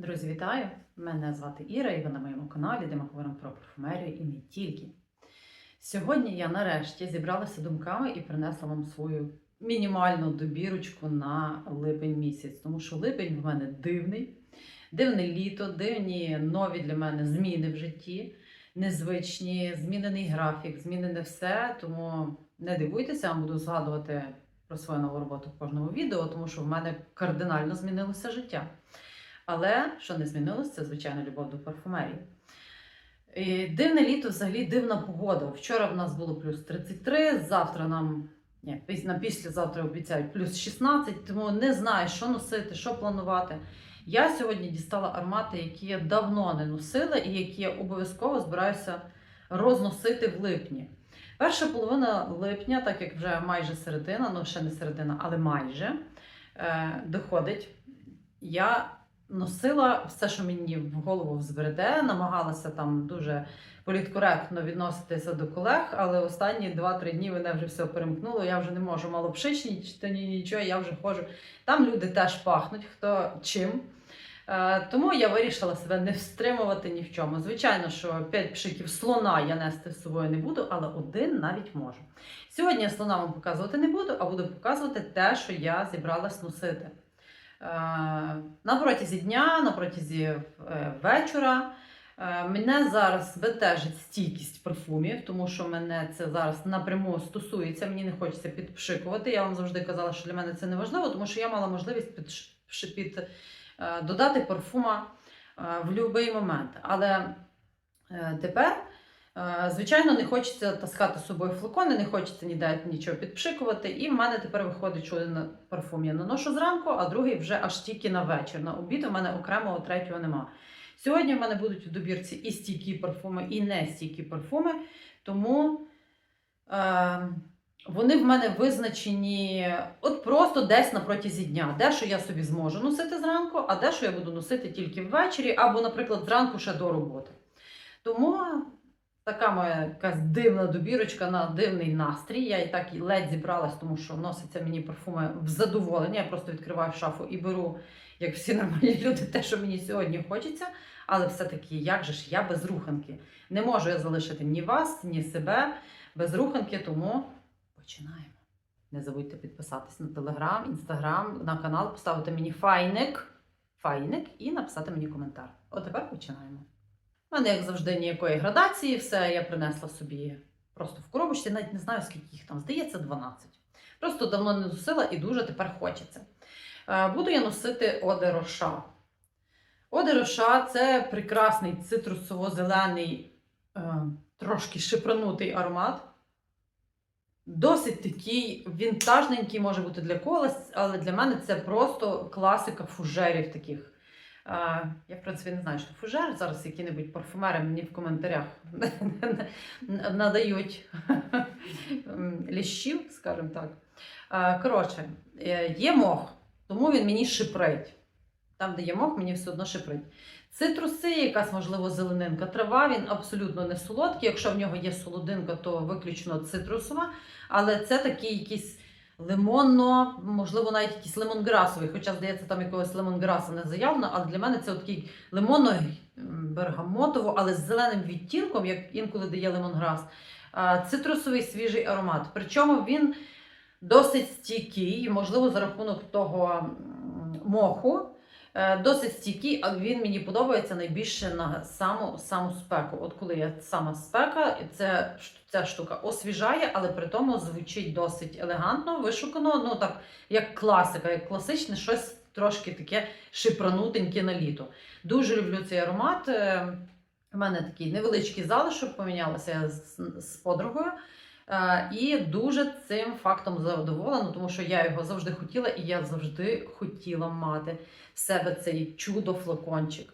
Друзі, вітаю! Мене звати Іра, і ви на моєму каналі, де ми говоримо про парфумерію і не тільки. Сьогодні я нарешті зібралася думками і принесла вам свою мінімальну добірочку на липень місяць, тому що липень в мене дивний, дивне літо, дивні нові для мене зміни в житті, незвичні, змінений графік, змінене все. Тому не дивуйтеся, я вам буду згадувати про свою нову роботу в кожному відео, тому що в мене кардинально змінилося життя. Але що не змінилося, це звичайно любов до парфумерії. І дивне літо, взагалі дивна погода. Вчора в нас було плюс 33, завтра нам ні, на післязавтра обіцяють плюс 16, тому не знаю, що носити, що планувати. Я сьогодні дістала аромати, які я давно не носила і які я обов'язково збираюся розносити в липні. Перша половина липня, так як вже майже середина, ну ще не середина, але майже е, доходить. Я носила все, що мені в голову взбереде, намагалася там дуже політкоректно відноситися до колег, але останні 2-3 дні мене вже все перемкнуло. Я вже не можу малопшичні чи нічого, я вже ходжу. Там люди теж пахнуть, хто чим. Е, Тому я вирішила себе не стримувати ні в чому. Звичайно, що 5 пшиків слона я нести з собою не буду, але один навіть можу. Сьогодні я слона вам показувати не буду, а буду показувати те, що я зібралась носити. Е, На протязі дня, на протязі е, вечора. Е, Мене зараз бентежить стійкість парфумів, тому що мене це зараз напряму стосується. Мені не хочеться підпшикувати. Я вам завжди казала, що для мене це не важливо, тому що я мала можливість під, під, е, додати парфума в будь-який момент. Але тепер, звичайно, не хочеться таскати з собою флакони, не хочеться ніде нічого підпшикувати. І в мене тепер виходить, що один парфум я наношу зранку, а другий вже аж тільки на вечір. На обід у мене окремого третього нема. Сьогодні в мене будуть в добірці і стійкі парфуми, і не стійкі парфуми, тому е, вони в мене визначені от просто десь на протязі дня. Де що я собі зможу носити зранку, а де що я буду носити тільки ввечері, або, наприклад, зранку ще до роботи. Тому така моя якась дивна добірочка на дивний настрій. Я і так ледь зібралась, тому що носиться мені парфуми в задоволення. Я просто відкриваю шафу і беру, як всі нормальні люди, те, що мені сьогодні хочеться. Але все-таки, як же ж я без руханки? Не можу я залишити ні вас, ні себе без руханки, тому починаємо. Не забудьте підписатись на телеграм, інстаграм, на канал, поставити мені файник, файник і написати мені коментар. От тепер починаємо. У мене, як завжди, ніякої градації, все я принесла собі просто в коробочці, навіть не знаю, скільки їх там, здається, 12. Просто давно не носила і дуже тепер хочеться. Е, Буду я носити Оде Роша. Оде Роша це прекрасний цитрусово-зелений, е, трошки шипранутий аромат. Досить такий вінтажненький може бути для когось, але для мене це просто класика фужерів таких. Я, в принципі, не знаю, що фужер. Зараз які-небудь парфумери мені в коментарях надають ліщів, скажімо так. Коротше, е, є мох, тому він мені шиприть. Там, де є мох, мені все одно шиприть. Цитруси, якась, можливо, зеленинка, трава, він абсолютно не солодкий. Якщо в нього є солодинка, то виключно цитрусова. Але це такий якийсь лимонно, можливо, навіть якийсь лимонграсовий. Хоча, здається, там якогось лимонграса не заявлено, але для мене це такий лимонно-бергамотово, але з зеленим відтінком, як інколи дає лимонграс. Цитрусовий свіжий аромат. Причому він досить стійкий, можливо, за рахунок того моху. Е, Досить стійкий, а він мені подобається найбільше на саму саму спеку. От коли є сама спека, це ця штука освіжає, але при тому звучить досить елегантно, вишукано. Ну так як класика, як класичне, щось трошки таке шипранутеньке на літо. Дуже люблю цей аромат. Е, У мене такий невеличкий залишок, помінялася я з, з подругою. Е, І дуже цим фактом задоволена, тому що я його завжди хотіла, і я завжди хотіла мати в себе цей чудо-флакончик.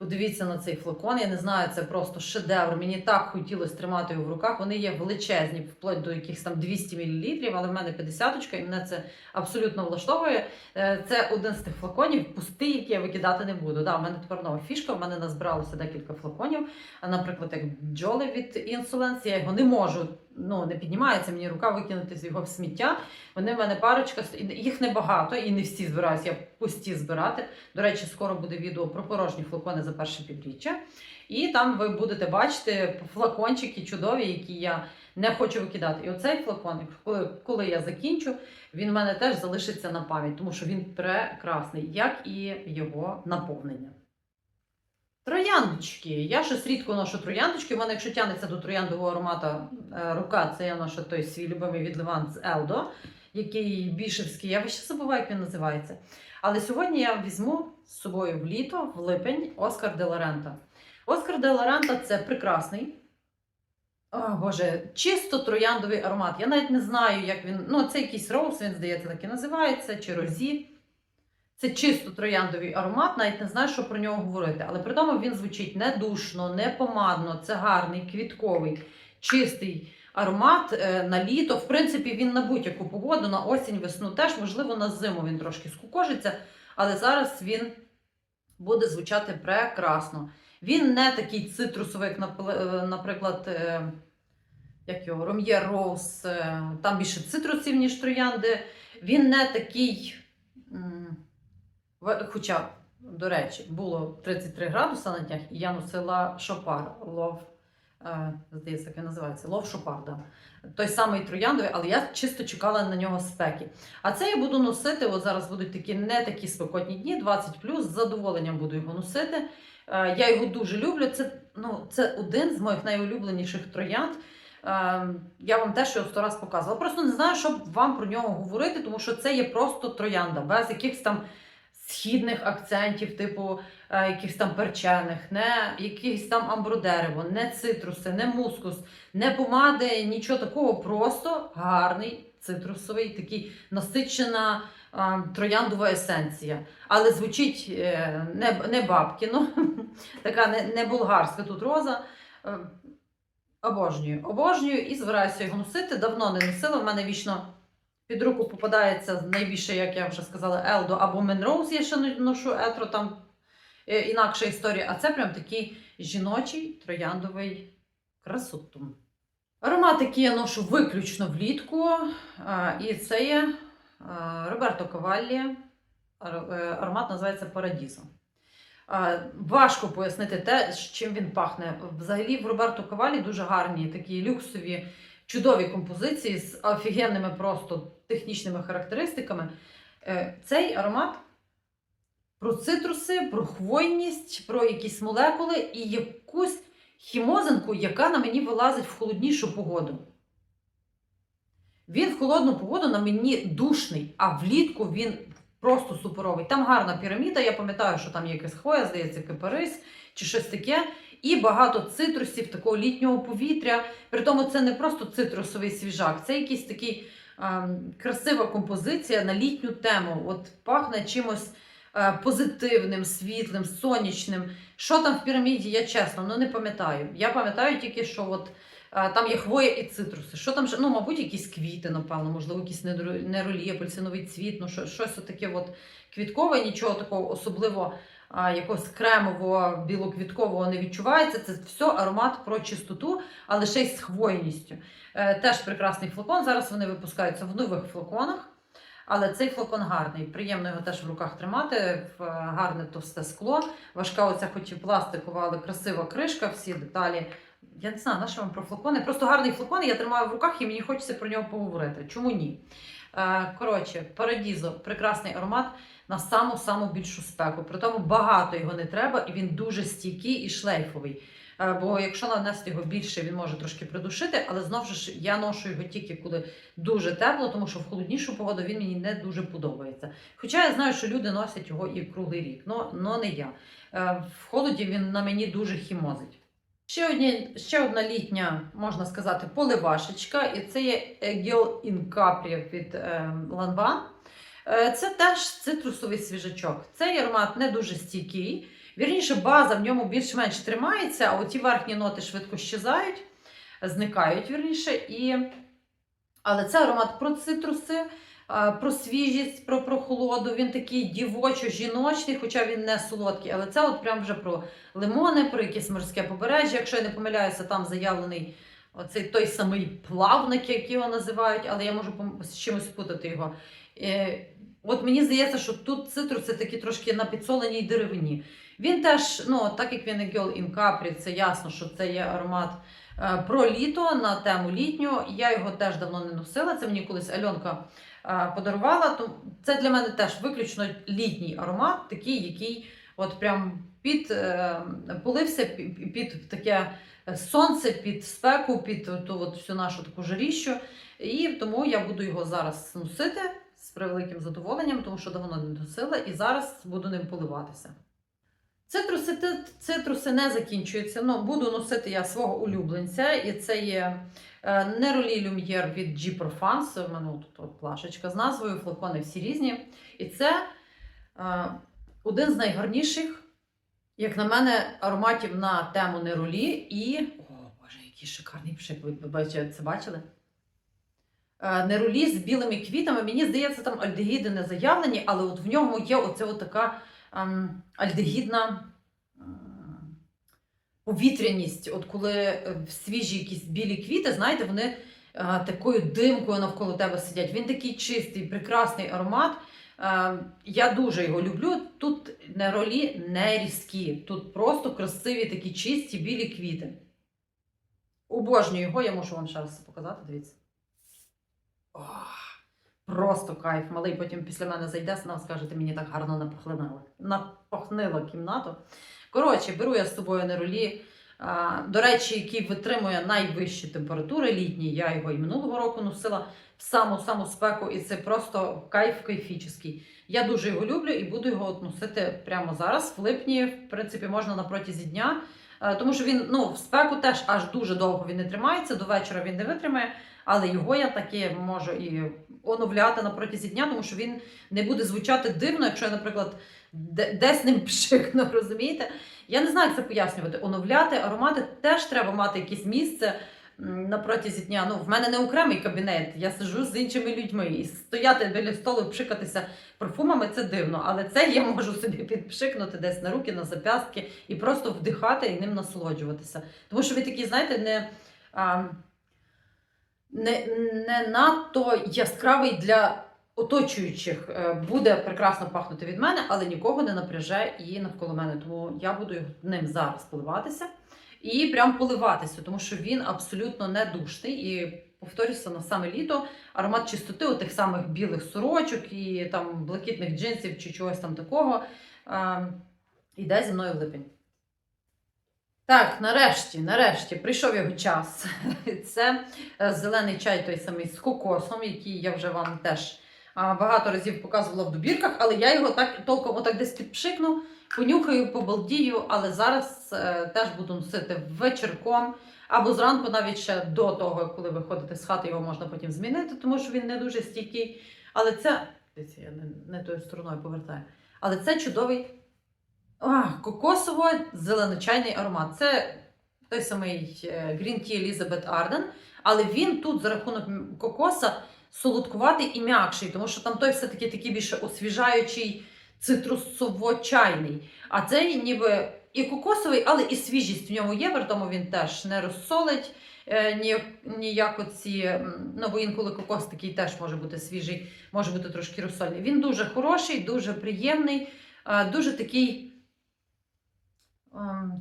Подивіться на цей флакон. Я не знаю, це просто шедевр. Мені так хотілося тримати його в руках. Вони є величезні, вплоть до якихось там 200 мл, але в мене 50 і мене це абсолютно влаштовує. Е, Це один з тих флаконів, пустий, який я викидати не буду. Да, у мене тепер нова фішка, в мене назбиралося декілька флаконів. Наприклад, як бджоли від Insolence, я його не можу ну, не піднімається мені рука викинути з його сміття. Вони в мене парочка, їх небагато, і не всі збираюся, я пусті збирати. До речі, скоро буде відео про порожні флакони за перше півріччя. І там ви будете бачити флакончики чудові, які я не хочу викидати. І оцей флакон, коли, коли я закінчу, він в мене теж залишиться на пам'ять, тому що він прекрасний, як і його наповнення. Трояндочки. Я щось рідко ношу трояндочки. У мене, якщо тягнеться до трояндового аромата е, рука, це я ношу той свій любимий від Левант з Елдо, який бішевський. Я ще забуваю, як він називається. Але сьогодні я візьму з собою в літо, в липень, Оскар де Лорента. Оскар де Лорента це прекрасний. О, Боже, чисто трояндовий аромат. Я навіть не знаю, як він. Ну, це якийсь роуз, він здається, так і називається, чи розі. Це чисто трояндовий аромат, навіть не знаю, що про нього говорити. Але при тому він звучить не душно, не помадно, це гарний, квітковий, чистий аромат е, на літо. В принципі, він на будь-яку погоду, на осінь, весну теж, можливо, на зиму він трошки скукожиться, але зараз він буде звучати прекрасно. Він не такий цитрусовий, е, наприклад, е, як його, Ром'є Роуз, там більше цитрусів, ніж троянди. Він не такий. Хоча, до речі, було 33 градуси на днях, і я носила шопар лов. е, Здається, як він називається, лов шопар, да. той самий трояндовий, але я чисто чекала на нього спеки. А це я буду носити. От зараз будуть такі не такі спекотні дні, 20 плюс. з задоволенням буду його носити. Е, Я його дуже люблю. Це, ну, це один з моїх найулюбленіших троянд. Е, Я вам теж його сто раз показувала. Просто не знаю, що вам про нього говорити, тому що це є просто троянда, без якихось там східних акцентів, типу е, якихось там перчених, не якихось там амбродерево, не цитруси, не мускус, не помади, нічого такого. Просто гарний цитрусовий, такий насичена е, трояндова есенція. Але звучить е, не, не бабкіно, така не, не болгарська тут роза. Обожнюю, обожнюю і збираюся його носити. Давно не носила. В мене вічно під руку попадається найбільше, як я вже сказала, Елдо або Менроуз, я ще ношу етро, там е, інакша історія. А це прям такий жіночий трояндовий красотум. Аромат, який я ношу виключно влітку. І це є Роберто Каваллі. Е, Аромат називається Парадізо. Важко пояснити те, з чим він пахне. Взагалі в Роберто Кавалі дуже гарні такі люксові, чудові композиції з офігенними просто технічними характеристиками. Е, Цей аромат про цитруси, про хвойність, про якісь молекули і якусь хімозинку, яка на мені вилазить в холоднішу погоду. Він в холодну погоду на мені душний, а влітку він просто суперовий. Там гарна піраміда, я пам'ятаю, що там є якась хвоя, здається, кипарис чи щось таке. І багато цитрусів, такого літнього повітря. При тому це не просто цитрусовий свіжак, це якийсь такий ем, красива композиція на літню тему. От пахне чимось е, позитивним, світлим, сонячним. Що там в піраміді, я чесно, ну не пам'ятаю. Я пам'ятаю тільки, що от е, там є хвоя і цитруси. Що там, ще? ну, мабуть, якісь квіти, напевно, можливо, якісь неролі, апельсиновий цвіт, ну що, щось таке от квіткове, нічого такого особливо якогось кремового, білоквіткового не відчувається. Це все аромат про чистоту, але ще й з хвойністю. Е, теж прекрасний флакон. Зараз вони випускаються в нових флаконах. Але цей флакон гарний, приємно його теж в руках тримати, е, гарне товсте скло. Важка оця хоч і пластикова, але красива кришка, всі деталі. Я не знаю, на що вам про флакони. Просто гарний флакон, я тримаю в руках і мені хочеться про нього поговорити. Чому ні? Е, Коротше, Парадізо, прекрасний аромат на саму-саму більшу спеку. При тому багато його не треба, і він дуже стійкий і шлейфовий. Е, Бо якщо нанести його більше, він може трошки придушити, але знову ж я ношу його тільки коли дуже тепло, тому що в холоднішу погоду він мені не дуже подобається. Хоча я знаю, що люди носять його і круглий рік, но не я. Е, В холоді він на мені дуже хімозить. Ще, одні, ще одна літня, можна сказати, поливашечка, і це є Gel in Capri від е, Lanvin. Е, Це теж цитрусовий свіжачок. Цей аромат не дуже стійкий. Вірніше, база в ньому більш-менш тримається, а оті верхні ноти швидко щезають, зникають вірніше. І... Але це аромат про цитруси, е, про свіжість, про прохолоду. Він такий дівочо-жіночний, хоча він не солодкий. Але це от прям вже про лимони, про якесь морське побережжя. Якщо я не помиляюся, там заявлений оцей той самий плавник, як його називають, але я можу з чимось спутати його. Е, От мені здається, що тут цитруси такі трошки на підсоленій деревині. Він теж, ну, так як він Girl in Capri, це ясно, що це є аромат е, про літо на тему літнього. Я його теж давно не носила. Це мені колись Альонка подарувала. То це для мене теж виключно літній аромат, такий, який от прям під е, полився під таке сонце, під спеку, під ту от всю нашу таку жаріщу. І тому я буду його зараз носити з превеликим задоволенням, тому що давно не носила, і зараз буду ним поливатися. Цитруси, цитруси не закінчуються. Ну, буду носити я свого улюбленця, і це є Neroli Lumiere від G Profans. У мене тут от плашечка з назвою, флакони всі різні. І це е, один з найгарніших, як на мене, ароматів на тему неролі. І. О, Боже, який шикарний пшик. Ви це бачили? Е, Неролі з білими квітами. Мені здається, там альдегіди не заявлені, але от в ньому є оця от така альдегідна ем, повітряність. От коли е, свіжі якісь білі квіти, знаєте, вони е, такою димкою навколо тебе сидять. Він такий чистий, прекрасний аромат. Е, Я дуже його люблю. Тут не ролі, не різкі. Тут просто красиві такі чисті білі квіти. Обожнюю його, я можу вам ще раз показати, дивіться. Ох, просто кайф. Малий потім після мене зайде, нам скажете, мені так гарно напахлинила. Напахнила кімнату. Коротше, беру я з собою неролі. А, До речі, який витримує найвищі температури літні. Я його і минулого року носила в саму-саму спеку, і це просто кайф кайфічний. Я дуже його люблю і буду його носити прямо зараз. В липні, в принципі, можна на протязі дня. Е, Тому що він ну, в спеку теж аж дуже довго він не тримається, до вечора він не витримає, але його я таки можу і оновляти на протязі дня, тому що він не буде звучати дивно, якщо я, наприклад, десь ним пшикну, розумієте? Я не знаю, як це пояснювати. Оновляти аромати теж треба мати якесь місце на протязі дня. Ну, в мене не окремий кабінет, я сиджу з іншими людьми і стояти біля столу, пшикатися парфумами це дивно, але це я можу собі підпшикнути десь на руки, на зап'ястки і просто вдихати і ним насолоджуватися. Тому що ви такі, знаєте, не, а, не, не надто яскравий для оточуючих е, буде прекрасно пахнути від мене, але нікого не напряже і навколо мене. Тому я буду ним зараз поливатися і прям поливатися, тому що він абсолютно не душний. І повторюся, на саме літо аромат чистоти у тих самих білих сорочок і там блакитних джинсів чи чогось там такого. Іде зі мною в липень. Так, нарешті, нарешті, прийшов його час. Це е, зелений чай, той самий з кокосом, який я вже вам теж багато разів показувала в добірках, але я його так толком отак десь підпшикну, понюхаю, побалдію, але зараз е, теж буду носити вечірком. Або зранку, навіть ще до того, коли ви ходите з хати, його можна потім змінити, тому що він не дуже стійкий. Але це. Я не, не тою стороною повертаю. Але це чудовий а, кокосово-зеленочайний аромат. Це той самий е, Green Tea Elizabeth Arden, але він тут за рахунок кокоса солодкуватий і м'якший, тому що там той все-таки такий більше освіжаючий цитрусово-чайний. А цей ніби і кокосовий, але і свіжість в ньому є, при тому він теж не розсолить е, ніяк оці, ну бо інколи кокос такий теж може бути свіжий, може бути трошки розсольний. Він дуже хороший, дуже приємний, е, дуже такий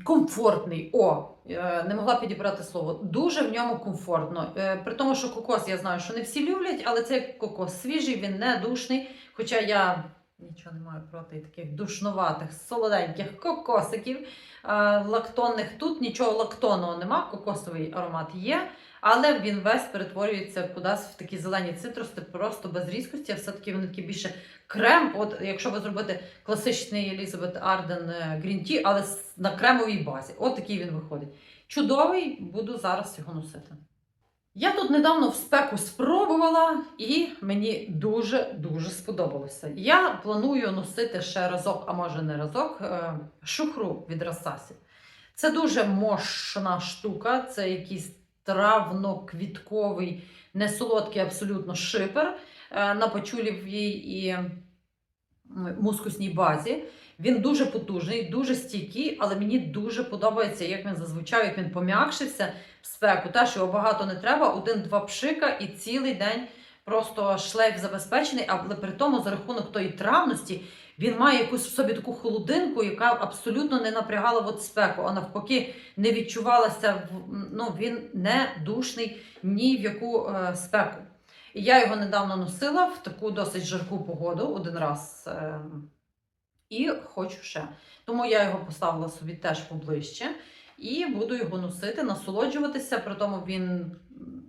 комфортний. О, е, не могла підібрати слово. Дуже в ньому комфортно. Е, При тому, що кокос я знаю, що не всі люблять, але цей кокос свіжий, він не душний. Хоча я нічого не маю проти таких душноватих, солоденьких кокосиків е, лактонних. Тут нічого лактонного нема, кокосовий аромат є. Але він весь перетворюється кудись в такі зелені цитруси, просто без різкості, все-таки вони такі більше крем. От якщо ви зробите класичний Елізабет Арден Green Tea, але на кремовій базі. От такий він виходить. Чудовий, буду зараз його носити. Я тут недавно в спеку спробувала, і мені дуже-дуже сподобалося. Я планую носити ще разок, а може не разок, е, шухру від Расасі. Це дуже мощна штука, це якийсь травно-квітковий, несолодкий абсолютно шипер е, на пачулівій і мускусній базі. Він дуже потужний, дуже стійкий, але мені дуже подобається, як він зазвучав, як він пом'якшився в спеку. Теж його багато не треба, один-два пшика і цілий день просто шлейф забезпечений, але при тому за рахунок тої травності він має якусь в собі таку холодинку, яка абсолютно не напрягала от спеку, а навпаки, не відчувалася ну, він не душний ні в яку е, спеку. І я його недавно носила в таку досить жарку погоду один раз. Е, і хочу ще. Тому я його поставила собі теж поближче і буду його носити, насолоджуватися. При тому він,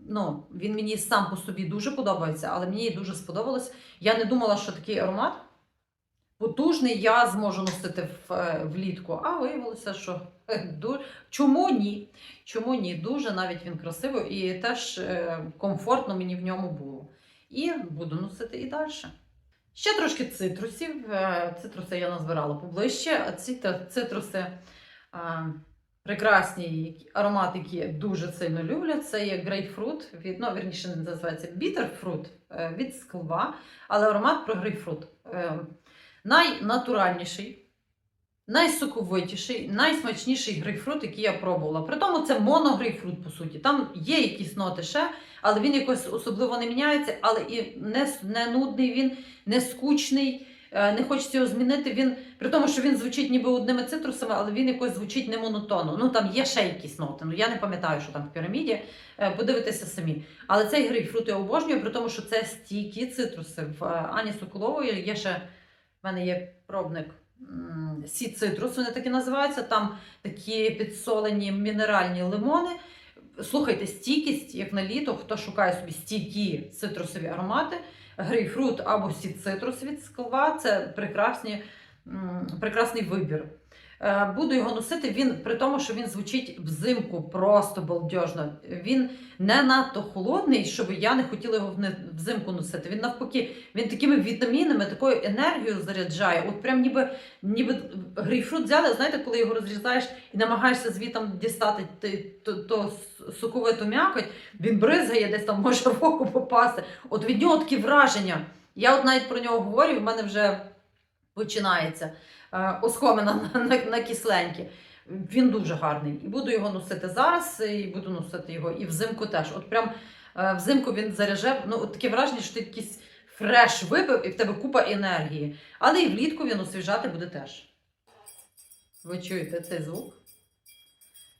ну, він мені сам по собі дуже подобається, але мені дуже сподобалось. Я не думала, що такий аромат потужний я зможу носити е, влітку. А виявилося, що е, чому ні? Чому ні? Дуже навіть він красивий і теж е, комфортно мені в ньому було. І буду носити і далі. Ще трошки цитрусів. Цитруси я назбирала поближче. Ці цитруси прекрасні аромати, які я дуже сильно люблю. Це є грейпфрут, від, ну, вірніше називається бітерфрут від склва, але аромат про грейпфрут. Найнатуральніший, найсоковитіший, найсмачніший грейпфрут, який я пробувала. При тому це моногрейпфрут, по суті. Там є якісь ноти ще, але він якось особливо не міняється, але і не, не нудний він, не скучний. е, Не хочеться його змінити. Він при тому, що він звучить ніби одними цитрусами, але він якось звучить не монотонно. Ну там є ще якісь ноти. Ну я не пам'ятаю, що там в піраміді. Е, Подивитися самі. Але цей грейпфрут я обожнюю, при тому, що це стійкі цитруси. В е, Ані Соколової є ще в мене є пробник Сі цитрус, вони такі називаються. Там такі підсолені мінеральні лимони. Слухайте, стійкість, як на літо, хто шукає собі стійкі цитрусові аромати, грейпфрут або сі цитрус від скла це прекрасні, прекрасний вибір. Е, Буду його носити. Він при тому, що він звучить взимку просто балдежно. Він не надто холодний, щоб я не хотіла його взимку носити. Він навпаки, він такими вітамінами, такою енергією заряджає. От прям ніби, ніби грейпфрут взяли, знаєте, коли його розрізаєш і намагаєшся звітом дістати ти- то, то соковиту м'якоть, він бризгає, десь там може в око попасти. От від нього такі враження. Я от навіть про нього говорю, в мене вже починається оскомина на, на, на кисленькі. Він дуже гарний. І буду його носити зараз, і буду носити його і взимку теж. От прям е, взимку він заряже. Ну, от таке враження, що ти якийсь фреш випив, і в тебе купа енергії. Але і влітку він освіжати буде теж. Ви чуєте цей звук?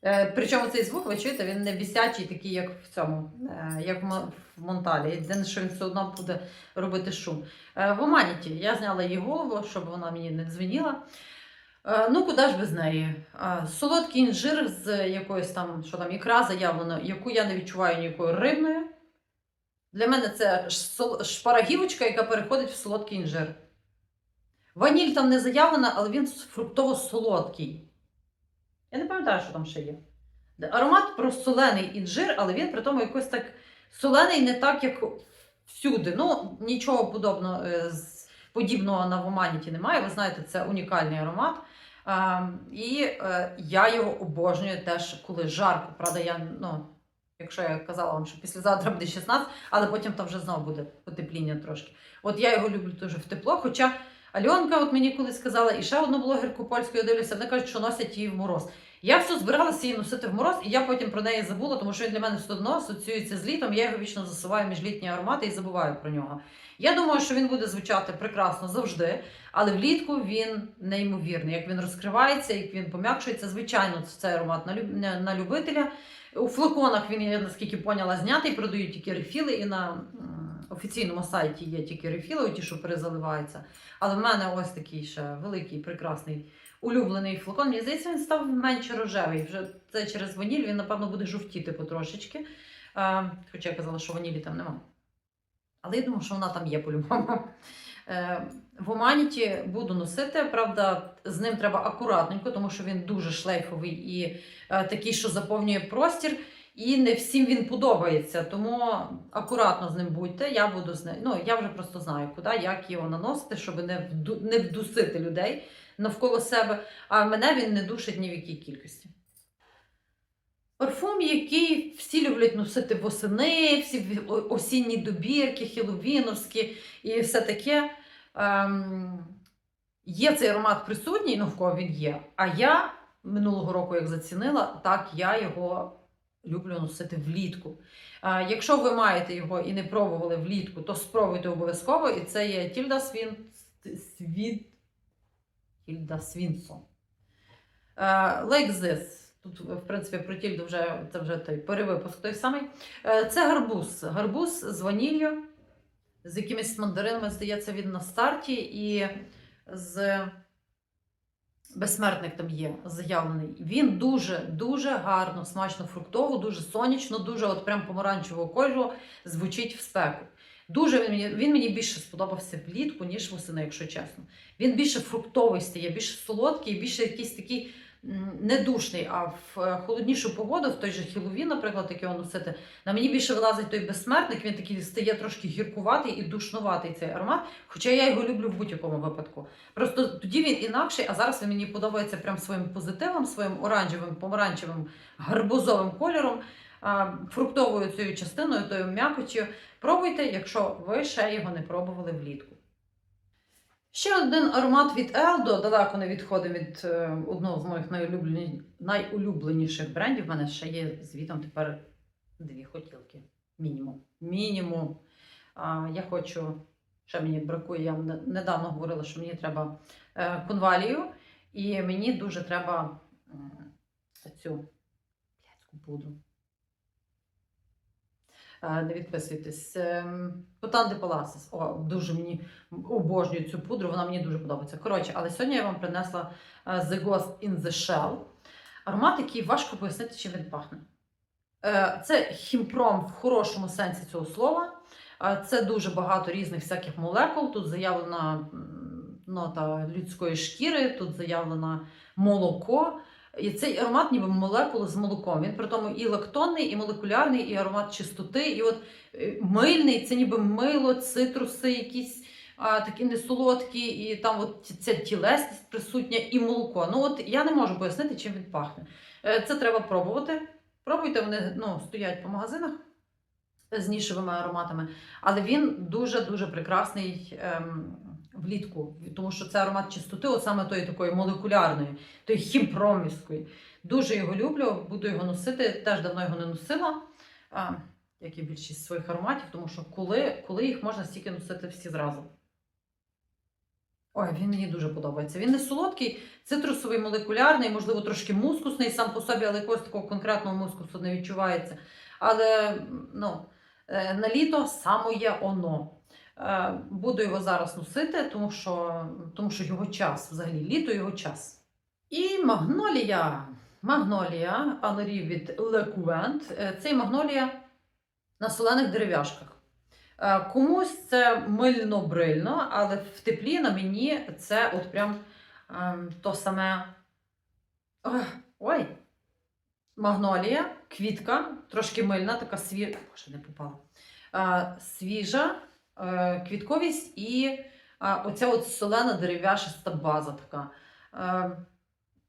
Е, причому цей звук, ви чуєте, він не бісячий, такий, як в цьому, е, як в Монталі. Єдине, що він все одно буде робити шум. Е, в Оманіті я зняла її голову, щоб вона мені не дзвеніла. Ну, куди ж без неї? Солодкий інжир з якоюсь там, що там, ікра заявлено, яку я не відчуваю ніякою рибною. Для мене це шпарагівочка, яка переходить в солодкий інжир. Ваніль там не заявлена, але він фруктово-солодкий. Я не пам'ятаю, що там ще є. Аромат про солений інжир, але він при тому якось так солений, не так, як всюди. Ну, нічого подобного, е, подібного на Воманіті немає. Ви знаєте, це унікальний аромат. І е, я його обожнюю теж, коли жарко. Правда, я, ну, якщо я казала вам, що післязавтра буде 16, але потім там вже знову буде потепління трошки. От я його люблю дуже в тепло. Хоча Альонка от мені колись сказала, і ще одну блогерку польську я дивлюся, вони кажуть, що носять її в мороз. Я все збиралася її носити в мороз, і я потім про неї забула, тому що він для мене все одно асоціюється з літом. Я його вічно засуваю між літні аромати і забуваю про нього. Я думаю, що він буде звучати прекрасно завжди, але влітку він неймовірний. Як він розкривається, як він пом'якшується, звичайно, це аромат на, люб- на, на любителя. У флаконах він, я наскільки поняла, знятий, продають тільки рефіли, і на офіційному сайті є тільки рефіли, ті, що перезаливаються. Але в мене ось такий ще великий, прекрасний улюблений флакон. Мені здається, він став менше рожевий. Вже це через ваніль, він, напевно, буде жовтіти потрошечки. Е, хоча я казала, що ванілі там немає. Але я думаю, що вона там є по-любому. Е, в Оманіті буду носити. Правда, з ним треба акуратненько, тому що він дуже шлейфовий і е, такий, що заповнює простір. І не всім він подобається, тому акуратно з ним будьте. Я буду з ним. Ну я вже просто знаю, куди, як його наносити, щоб не вду, не вдусити людей навколо себе. А мене він не душить ні в якій кількості. Парфум, який всі люблять носити восени, всі осінні добірки, хіловіновські і все таке. Ем, є цей аромат присутній, ну в кого він є. А я минулого року, як зацінила, так я його люблю носити влітку. А, якщо ви маєте його і не пробували влітку, то спробуйте обов'язково. І це є Тільда Свін... Свін... Тільда Свінсон. Е, Like this. Тут, в принципі, про тільду вже це вже той перевипуск той самий. Е, Це гарбуз. Гарбуз з ваніллю, з якимись мандаринами, здається, він на старті, і з безсмертник там є заявлений. Він дуже-дуже гарно, смачно фруктово, дуже сонячно, дуже от прям помаранчевого кольору звучить в спеку. Дуже він він мені більше сподобався влітку, ніж восени, якщо чесно. Він більше фруктовий стає, більше солодкий, більше якийсь такий недушний. А в е, холоднішу погоду, в той же Хіловін, наприклад, як його носити, на мені більше вилазить той безсмертник, він такий стає трошки гіркуватий і душнуватий цей аромат. Хоча я його люблю в будь-якому випадку. Просто тоді він інакший, а зараз він мені подобається прям своїм позитивом, своїм оранжевим, помаранчевим, гарбузовим кольором, фруктовою цією частиною, тою м'якотю. Пробуйте, якщо ви ще його не пробували влітку. Ще один аромат від Eldo, далеко не відходить від е, одного з моїх найулюблені, найулюбленіших брендів. У мене ще є звітом тепер дві хотілки. Мінімум. Мінімум. А, я хочу, ще мені бракує, я недавно говорила, що мені треба е, конвалію, і мені дуже треба цю пудру. Е, Не відписуйтесь. Потан де Паласис. О, дуже мені обожнюю цю пудру, вона мені дуже подобається. Коротше, але сьогодні я вам принесла е, The Ghost in the Shell. Аромат, який важко пояснити, чим він пахне. Е, Це хімпром в хорошому сенсі цього слова. Це дуже багато різних всяких молекул. Тут заявлена нота людської шкіри, тут заявлено молоко. І цей аромат ніби молекули з молоком. Він при тому і лактонний, і молекулярний, і аромат чистоти. І от е, мильний, це ніби мило, цитруси, якісь а, такі несолодкі, і там от ця тілесність присутня, і молоко. Ну от я не можу пояснити, чим він пахне. Е, Це треба пробувати. Пробуйте, вони ну, стоять по магазинах з нішевими ароматами, але він дуже-дуже прекрасний ем, влітку, тому що це аромат чистоти, от саме тої такої молекулярної, тої хімпроміської. Дуже його люблю, буду його носити. Теж давно його не носила, а, як і більшість своїх ароматів, тому що коли, коли їх можна стільки носити всі зразу. Ой, він мені дуже подобається. Він не солодкий, цитрусовий, молекулярний, можливо, трошки мускусний сам по собі, але якогось такого конкретного мускусу не відчувається. Але ну, е, на літо самоє оно. Е, Буду його зараз носити, тому що, тому що його час, взагалі, літо його час. І магнолія. Магнолія, алерів від Le Couvent. Е, Цей магнолія на солених дерев'яшках. Е, Комусь це мильно-брильно, але в теплі на мені це от прям ем, то саме. Ой! Магнолія, квітка, трошки мильна, така свіжа. Боже, не попала. Свіжа квітковість і е, оця от солена дерев'яшиста база така. Е,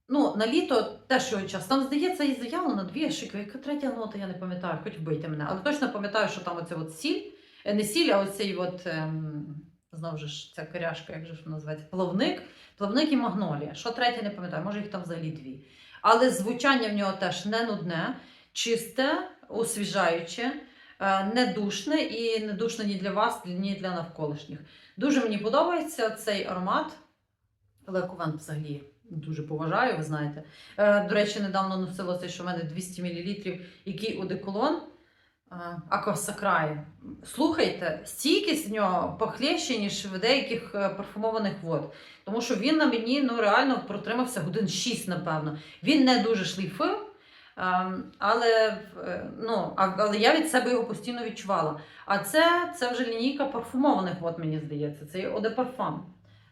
ну, на літо теж його час. Там, здається, і заявлено дві шики. Яка третя нота, я не пам'ятаю, хоч вбийте мене. Але точно пам'ятаю, що там оця от сіль. Е, Не сіль, а оцей от, ем, знову ж ця коряшка, як же ж називається? Плавник. Плавник і магнолія. Що третє, не пам'ятаю, може їх там взагалі дві. Але звучання в нього теж не нудне, чисте, освіжаюче, е, не душне і не душне ні для вас, ні для навколишніх. Дуже мені подобається цей аромат. Лекуван взагалі дуже поважаю, ви знаєте. Е, До речі, недавно носила цей, що в мене 200 мл, який одеколон Аквасакраї. Слухайте, стійкість в нього похлеще, ніж в деяких е, парфумованих вод. Тому що він на мені ну, реально протримався годин 6, напевно. Він не дуже шлейфив, ем, але, е, ну, але я від себе його постійно відчувала. А це, це вже лінійка парфумованих вод, мені здається. Це Eau de Parfum.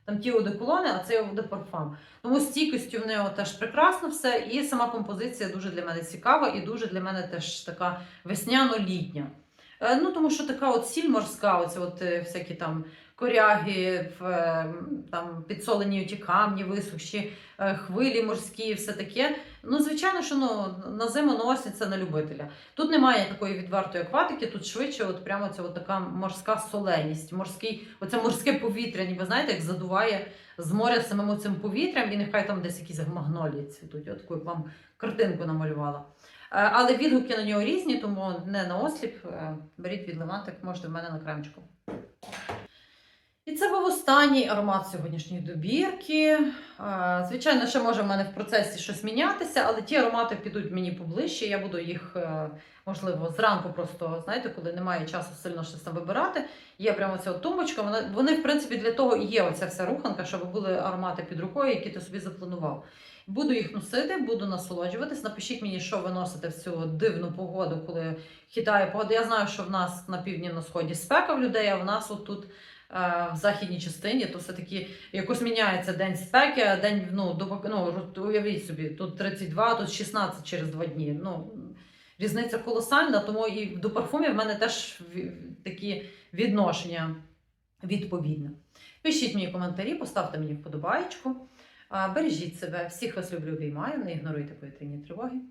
Там ті одеколони, а це Eau de. Тому стійкістю в нього теж прекрасно все, і сама композиція дуже для мене цікава і дуже для мене теж така весняно-літня. Е, Ну, тому що така от сіль морська, оце от е, всякі там коряги, там, підсолені ті камні, висохші, е, хвилі морські, все таке. Ну, звичайно, що ну, на зиму носять це на любителя. Тут немає такої відвертої акватики, тут швидше от прямо ця от така морська соленість, морський, оце морське повітря, ніби знаєте, як задуває з моря самим цим повітрям, і нехай там десь якісь магнолії цвітуть. От таку вам картинку намалювала. Е, Але відгуки на нього різні, тому не на осліп. Е, Беріть від левантик, можете в мене на кремчику. І це був останній аромат сьогоднішньої добірки. Е, Звичайно, ще може в мене в процесі щось мінятися, але ті аромати підуть мені поближче. Я буду їх, е, можливо, зранку просто, знаєте, коли немає часу сильно щось там вибирати. Є прямо ця тумбочка. Вона, вони, в принципі, для того і є оця вся руханка, щоб були аромати під рукою, які ти собі запланував. Буду їх носити, буду насолоджуватись. Напишіть мені, що ви носите в цю дивну погоду, коли хитає погода. Я знаю, що в нас на півдні на сході спека в людей, а в нас отут в західній частині, то все-таки якось міняється день спеки, а день ну, до, ну, уявіть собі, тут 32, тут 16 через два дні. Ну, різниця колосальна, тому і до парфумів в мене теж такі відношення відповідне. Пишіть мені коментарі, поставте мені вподобаєчку. А, Бережіть себе, всіх вас люблю, обіймаю, не ігноруйте повітряні тривоги.